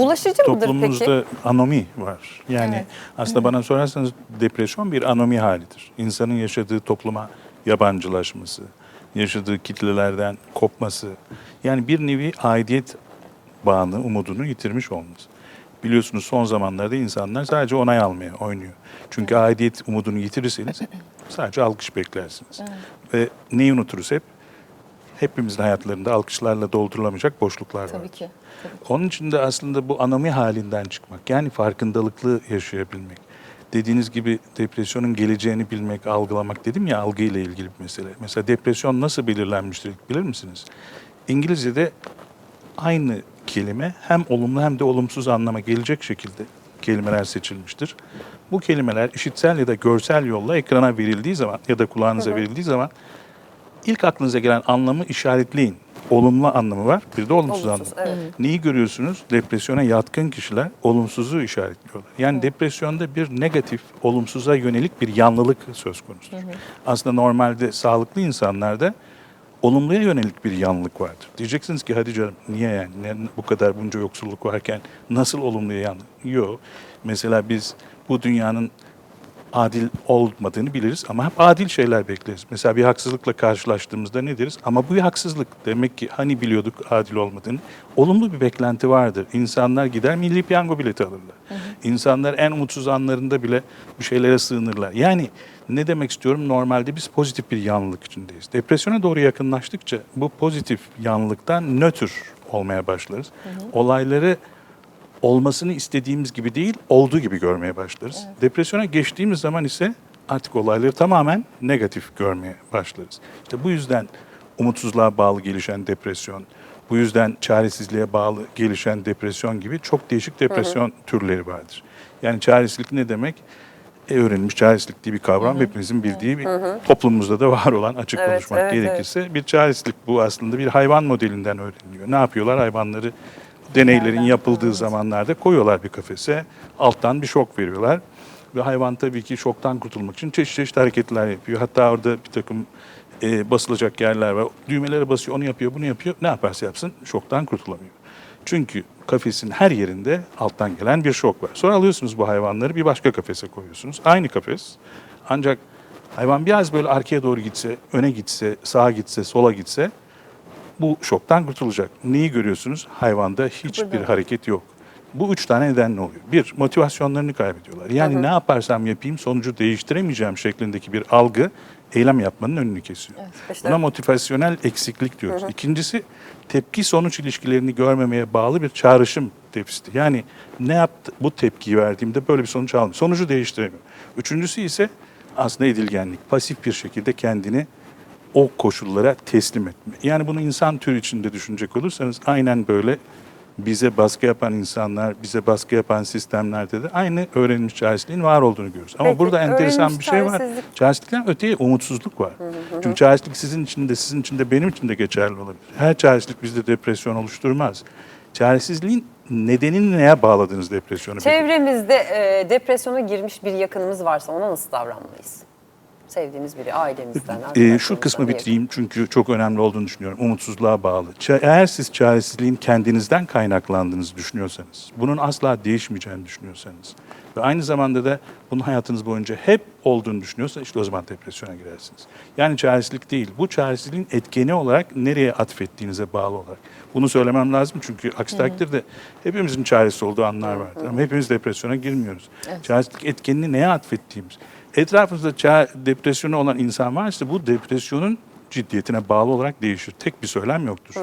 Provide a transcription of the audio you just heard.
Bulaşıcı mıdır Toplumumuzda peki? anomi var. Yani Evet. aslında bana sorarsanız depresyon bir anomi halidir. İnsanın yaşadığı topluma yabancılaşması, yaşadığı kitlelerden kopması. Yani bir nevi aidiyet bağını, umudunu yitirmiş olması. Biliyorsunuz son zamanlarda insanlar sadece onay almaya oynuyor. Çünkü aidiyet umudunu yitirirseniz sadece alkış beklersiniz. Ve neyi unuturuz hep? Hepimizin hayatlarında alkışlarla doldurulamayacak boşluklar var. Tabii ki. Tabii ki. Onun için de aslında bu anomi halinden çıkmak, yani farkındalıklı yaşayabilmek. Dediğiniz gibi depresyonun geleceğini bilmek, algılamak dedim ya algıyla ilgili bir mesele. Mesela depresyon nasıl belirlenmiştir bilir misiniz? İngilizce'de aynı kelime hem olumlu hem de olumsuz anlama gelecek şekilde kelimeler seçilmiştir. Bu kelimeler işitsel ya da görsel yolla ekrana verildiği zaman ya da kulağınıza verildiği zaman ilk aklınıza gelen anlamı işaretleyin. Olumlu anlamı var, bir de olumsuz, Olumsuz, anlamı. evet. Neyi görüyorsunuz? Depresyona yatkın kişiler olumsuzu işaretliyorlar. Yani depresyonda bir negatif, olumsuza yönelik bir yanlılık söz konusudur. Aslında normalde sağlıklı insanlarda olumluya yönelik bir yanlılık vardır. Diyeceksiniz ki hadi canım niye yani Ne- bu kadar bunca yoksulluk varken nasıl olumluya yanlılık? Yok. Mesela biz bu dünyanın adil olmadığını biliriz ama hep adil şeyler bekleriz. Mesela bir haksızlıkla karşılaştığımızda ne deriz? Ama bu bir haksızlık. Demek ki hani biliyorduk adil olmadığını. Olumlu bir beklenti vardır. İnsanlar gider milli piyango bileti alırlar. İnsanlar en umutsuz anlarında bile bir şeylere sığınırlar. Yani ne demek istiyorum? Normalde biz pozitif bir yanlılık içindeyiz. Depresyona doğru yakınlaştıkça bu pozitif yanlılıktan nötr olmaya başlarız. Olayları olmasını istediğimiz gibi değil, olduğu gibi görmeye başlarız. Depresyona geçtiğimiz zaman ise artık olayları tamamen negatif görmeye başlarız. İşte bu yüzden umutsuzluğa bağlı gelişen depresyon, bu yüzden çaresizliğe bağlı gelişen depresyon gibi çok değişik depresyon türleri vardır. Yani çaresizlik ne demek? E, öğrenilmiş çaresizlik diye bir kavram hepimizin bildiği bir toplumumuzda da var olan açık Evet, konuşmak evet, evet. gerekirse bir çaresizlik bu aslında bir hayvan modelinden öğreniliyor. Ne yapıyorlar? Hayvanları deneylerin yapıldığı zamanlarda koyuyorlar bir kafese. Alttan bir şok veriyorlar. Ve hayvan tabii ki şoktan kurtulmak için çeşit çeşit hareketler yapıyor. Hatta orada bir takım e, basılacak yerler var. Düğmelere basıyor, onu yapıyor, bunu yapıyor. Ne yaparsa yapsın şoktan kurtulamıyor. Çünkü kafesin her yerinde alttan gelen bir şok var. Sonra alıyorsunuz bu hayvanları bir başka kafese koyuyorsunuz. Aynı kafes. Ancak hayvan biraz böyle arkaya doğru gitse, öne gitse, sağa gitse, sola gitse bu şoktan kurtulacak. Neyi görüyorsunuz? Hayvanda hiçbir hareket yok. Bu üç tane nedenle oluyor. Bir, motivasyonlarını kaybediyorlar. Yani ne yaparsam yapayım sonucu değiştiremeyeceğim şeklindeki bir algı eylem yapmanın önünü kesiyor. Evet, işte- Buna motivasyonel eksiklik diyoruz. İkincisi, tepki sonuç ilişkilerini görmemeye bağlı bir çağrışım tepsiti. Yani ne yaptı bu tepkiyi verdiğimde böyle bir sonuç almıyor. Sonucu değiştiremiyor. Üçüncüsü ise aslında edilgenlik. Pasif bir şekilde kendini o koşullara teslim etme. Yani bunu insan türü içinde düşünecek olursanız aynen böyle bize baskı yapan insanlar, bize baskı yapan sistemlerde de aynı öğrenilmiş çaresizliğin var olduğunu görüyoruz. Ama Peki, burada enteresan bir şey var. Çaresizlikten öteye umutsuzluk var. Çünkü çaresizlik sizin için de sizin için de benim için de geçerli olabilir. Her çaresizlik bizde depresyon oluşturmaz. Çaresizliğin nedenini neye bağladınız depresyonu? Çevremizde e, depresyona girmiş bir yakınımız varsa ona nasıl davranmalıyız? Sevdiğimiz biri, ailemizden, Ee, şu kısmı bitireyim çünkü çok önemli olduğunu düşünüyorum. Umutsuzluğa bağlı. Eğer siz çaresizliğin kendinizden kaynaklandığınızı düşünüyorsanız, bunun asla değişmeyeceğini düşünüyorsanız ve aynı zamanda da bunun hayatınız boyunca hep olduğunu düşünüyorsanız işte o zaman depresyona girersiniz. Yani çaresizlik değil. Bu çaresizliğin etkeni olarak nereye atfettiğinize bağlı olarak. Bunu söylemem lazım çünkü aksi takdirde hepimizin çaresi olduğu anlar vardır. Ama hepimiz depresyona girmiyoruz. Çaresizlik etkenini neye atfettiğimiz. Etrafınızda ça- depresyonu olan insan varsa bu depresyonun ciddiyetine bağlı olarak değişir. Tek bir söylem yoktur.